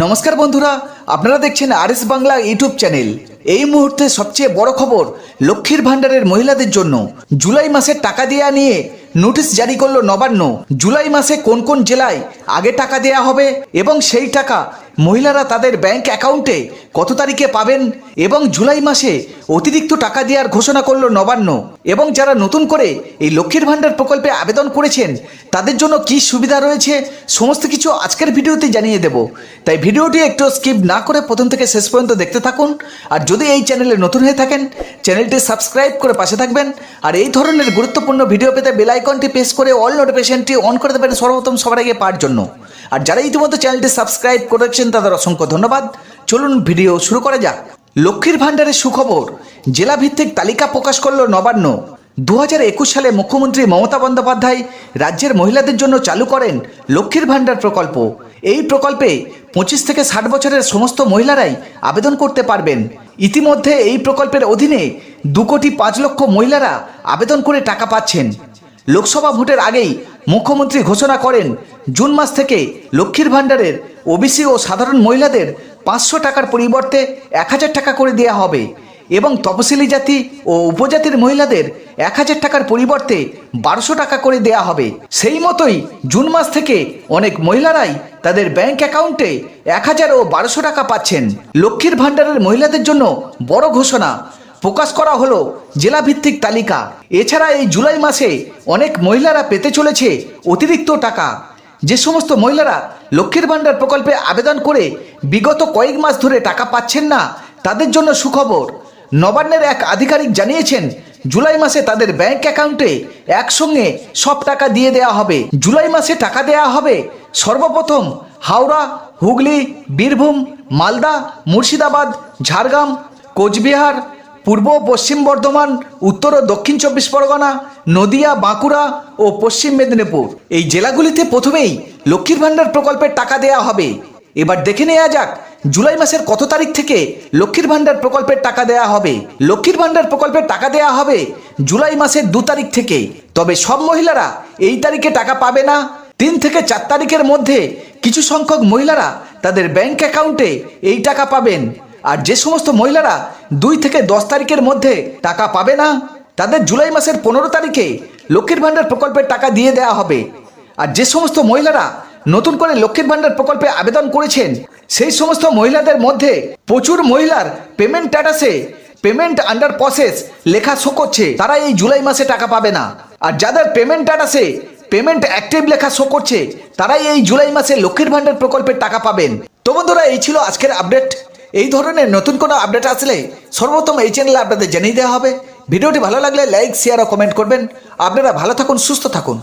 নমস্কার বন্ধুরা, আপনারা দেখছেন R S Bangla YouTube channel. এই মুহূর্তে সবচেয়ে বড় খবর লক্ষ্মীর ভাণ্ডারের মহিলাদের জন্য। জুলাই মাসে টাকা দেয়া নিয়ে নোটিশ জারি করল নবান্ন। জুলাই মাসে কোন কোন জেলায় আগে টাকা দেয়া হবে এবং সেই টাকা মহিলারা তাদের ব্যাংক অ্যাকাউন্টে কত তারিখে পাবেন এবং জুলাই মাসে অতিরিক্ত টাকা দেওয়ার ঘোষণা করল নবান্ন। এবং যারা নতুন করে এই লক্ষ্মীর ভাণ্ডার প্রকল্পে আবেদন করেছেন, তাদের জন্য কি সুবিধা রয়েছে? সমস্ত কিছু আজকের ভিডিওতে জানিয়ে দেব। তাই ভিডিওটি একটু স্কিপ না করে প্রথম থেকে শেষ পর্যন্ত দেখতে থাকুন। আর যদি এই চ্যানেলে নতুন হয়ে থাকেন, চ্যানেলটি সাবস্ক্রাইব করে পাশে থাকবেন। আর এই ধরনের গুরুত্বপূর্ণ ভিডিও পেতে বেল আইকনটি প্রেস করে অল নোটিফিকেশনটি অন করে দেবেন সর্বপ্রথম সবার আগে পাওয়ার জন্য। আর যারা ইতিমধ্যে চ্যানেলটি সাবস্ক্রাইব করেছেন, তাদের অসংখ্য ধন্যবাদ। চলুন ভিডিও শুরু করা যাক। লক্ষ্মীর ভাণ্ডারের সুখবর। জেলা ভিত্তিক তালিকা প্রকাশ করল নবান্ন। দু হাজার একুশ সালে মুখ্যমন্ত্রী মমতা বন্দ্যোপাধ্যায় রাজ্যের মহিলাদের জন্য চালু করেন লক্ষ্মীর ভাণ্ডার প্রকল্প। এই প্রকল্পে পঁচিশ থেকে ষাট বছরের সমস্ত মহিলারাই আবেদন করতে পারবেন। ইতিমধ্যে এই প্রকল্পের অধীনে দু কোটি পাঁচ লক্ষ মহিলারা আবেদন করে টাকা পাচ্ছেন। লোকসভা ভোটের আগেই মুখ্যমন্ত্রী ঘোষণা করেন, জুন মাস থেকে লক্ষ্মীর ভাণ্ডারের ওবিসি ও সাধারণ মহিলাদের পাঁচশো টাকার পরিবর্তে এক হাজার টাকা করে দেওয়া হবে এবং তপশিলি জাতি ও উপজাতির মহিলাদের এক হাজার টাকার পরিবর্তে বারোশো টাকা করে দেয়া হবে। সেই মতোই জুন মাস থেকে অনেক মহিলারাই তাদের ব্যাংক অ্যাকাউন্টে এক হাজার ও বারোশো টাকা পাচ্ছেন। লক্ষ্মীর ভাণ্ডারের মহিলাদের জন্য বড় ঘোষণা। প্রকাশ করা হলো জেলাভিত্তিক তালিকা। এছাড়া এই জুলাই মাসে অনেক মহিলারা পেতে চলেছে অতিরিক্ত টাকা। যে সমস্ত মহিলারা লক্ষ্মীর ভাণ্ডার প্রকল্পে আবেদন করে বিগত কয়েক মাস ধরে টাকা পাচ্ছেন না, তাদের জন্য সুখবর। নবান্নের এক আধিকারিক জানিয়েছেন, জুলাই মাসে তাদের ব্যাংক অ্যাকাউন্টে একসঙ্গে সব টাকা দিয়ে দেওয়া হবে। জুলাই মাসে টাকা দেওয়া হবে সর্বপ্রথম হাওড়া, হুগলি, বীরভূম, মালদা, মুর্শিদাবাদ, ঝাড়গ্রাম, কোচবিহার পূর্ব ও পশ্চিম বর্ধমান, উত্তর ও দক্ষিণ চব্বিশ পরগনা, নদিয়া, বাঁকুড়া ও পশ্চিম মেদিনীপুর। এই জেলাগুলিতে প্রথমেই লক্ষ্মীর ভাণ্ডার প্রকল্পের টাকা দেওয়া হবে। এবার দেখে নেওয়া যাক, জুলাই মাসের কত তারিখ থেকে লক্ষ্মীর ভাণ্ডার প্রকল্পের টাকা দেওয়া হবে। লক্ষ্মীর ভাণ্ডার প্রকল্পের টাকা দেওয়া হবে জুলাই মাসের দু তারিখ থেকে। তবে সব মহিলারা এই তারিখে টাকা পাবে না। তিন থেকে চার তারিখের মধ্যে কিছু সংখ্যক মহিলারা তাদের ব্যাংক অ্যাকাউন্টে এই টাকা পাবেন। আর যে সমস্ত মহিলারা দুই থেকে দশ তারিখের মধ্যে টাকা পাবে না, তাদের জুলাই মাসের পনেরো তারিখে লক্ষ্মীর ভাণ্ডার প্রকল্পের টাকা দিয়ে দেওয়া হবে। আর যে সমস্ত মহিলারা নতুন করে লক্ষ্মীর ভাণ্ডার প্রকল্পে আবেদন করেছেন, সেই সমস্ত মহিলাদের মধ্যে প্রচুর মহিলার পেমেন্ট স্ট্যাটাসে পেমেন্ট আন্ডার প্রসেস লেখা শো করছে, তারা এই জুলাই মাসে টাকা পাবে না। আর যাদের পেমেন্ট স্ট্যাটাসে পেমেন্ট অ্যাক্টিভ লেখা শো করছে, তারাই এই জুলাই মাসে লক্ষ্মীর ভাণ্ডার প্রকল্পের টাকা পাবেন। তো বন্ধুরা, এই ছিল আজকের আপডেট এই ধরনের নতুন কোনো আপডেট আসলে সর্বোত্তম এই চ্যানেলে আপনাদের জানিয়ে দেওয়া হবে। ভিডিওটি ভালো লাগলে লাইক শেয়ার ও কমেন্ট করবেন। আপনারা ভালো থাকুন, সুস্থ থাকুন।